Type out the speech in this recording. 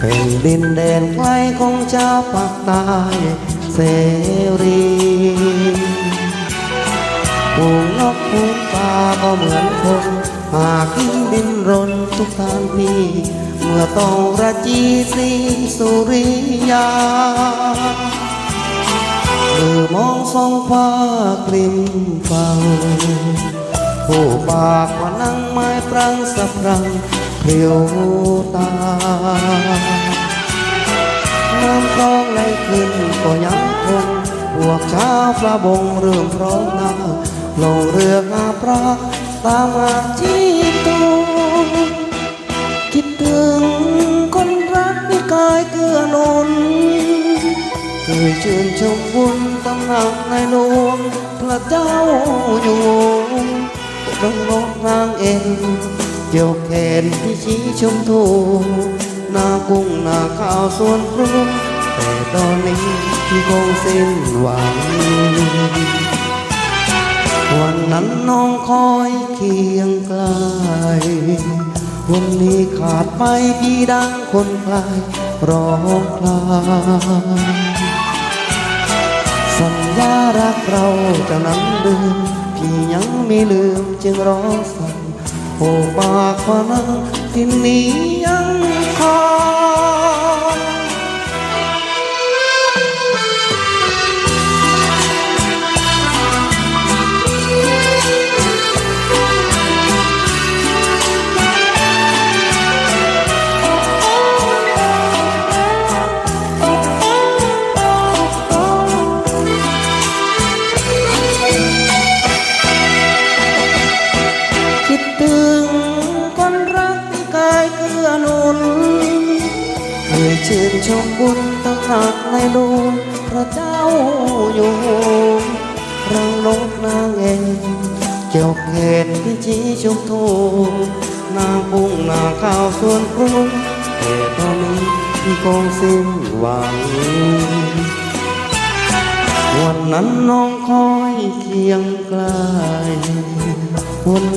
เป็นดินแดนไกลของเจ้าปากใต้เสรีผูงนกผูงปลาก็เหมือนคนหากทิ้งดินรนทุกทางที่เมื่อต้องระจีสีสุริยามือมองสองฟ้ากริมฟังผู้ปากว่านั่งไม้ปรังสะพรัง เพียวตา น้ำคลองไหลขึ้นก็ยังคง พวกชาวประบงเริ่มพร้อมหน้า ลงเรือหาปลาตามหาที่ตูคิดถึงคนรักที่กายเกื้อหนุน เคยชื่นชมบุญตำหนักในหลวงพระเจ้าอยู่ดังนกนางเอ็น เกี่ยวแขนที่ชี้ชมทูหน้ากุ้งหน้าข้าวส่วนครูแต่ตอนนี้ที่คงสิ้นหวัง วันนั้นน้องคอยเคียงไกล วันนี้ขาดไปพี่ดังคนไกลร้องคลางสัญญารักเราจะนั้นลืมพี่ยังไม่ลืมจึงร้องโอ้ปากว่านั้นที่ง คอย ชื่นชมบุญตั้งหนักในหลวงพระเจ้าอยู่รังนกนางเอ็นเกี่ยวเขตที่ชี้ชมทูนางปุ้งนางข้าวส่วนกรุงแต่ตอนนี้ที่คงสิ้นหวังวันนั้นน้องคอยเคียงไกลวัน